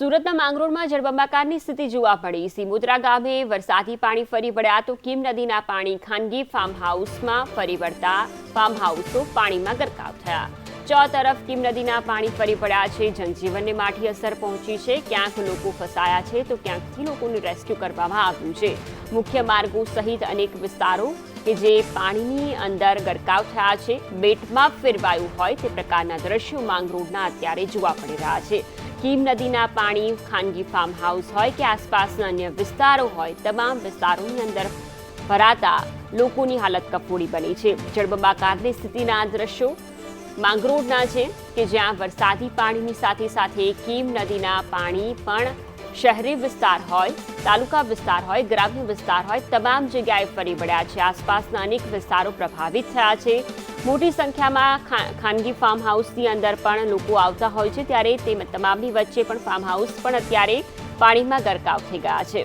સુરતના માંગરોળમાં જળબંબાકારની સ્થિતિ જોવા મળી. સિમુદ્રા ગામે વરસાદી પાણી ફરી વળ્યા તો કીમ નદીના પાણી ખાનગી ફાર્મ હાઉસમાં ફરી વળતા ફાર્મ હાઉસો પાણીમાં ગરકાવ થયા. ચો તરફ કીમ નદીના પાણી ફરી વળ્યા છે. જનજીવનને માઠી અસર પહોંચી છે. ક્યાંક લોકો ફસાયા છે તો ક્યાંકથી લોકોનું રેસ્ક્યુ કરવામાં આવ્યું છે. મુખ્ય માર્ગો સહિત અનેક વિસ્તારો કે જે પાણીની અંદર ગરકાવ થયા છે, બેટમાં ફેરવાયું હોય તે પ્રકારના દ્રશ્યો માંગરોળના અત્યારે જોવા મળી રહ્યા છે. કીમ નદીના પાણી, ખાનગી ફાર્મ હાઉસ હોય કે આસપાસના અન્ય વિસ્તારો હોય, તમામ વિસ્તારોની અંદર ભરાતા લોકોની હાલત કફોડી બની છે. જળબંબાકારની સ્થિતિના દ્રશ્યો માંગરોળના છે કે જ્યાં વરસાદી પાણીની સાથે સાથે કીમ નદીના પાણી પણ શહેરી વિસ્તાર હોય, તાલુકા વિસ્તાર હોય, ગ્રામ્ય વિસ્તાર હોય, તમામ જગ્યાએ ફરી વળ્યા છે. આસપાસના અનેક વિસ્તારો પ્રભાવિત થયા છે. મોટી સંખ્યામાં ખાનગી ફાર્મ હાઉસની અંદર પણ લોકો આવતા હોય છે. ત્યારે તે તમામની વચ્ચે પણ ફાર્મ હાઉસ પણ અત્યારે પાણીમાં ગરકાવ થઈ ગયા છે.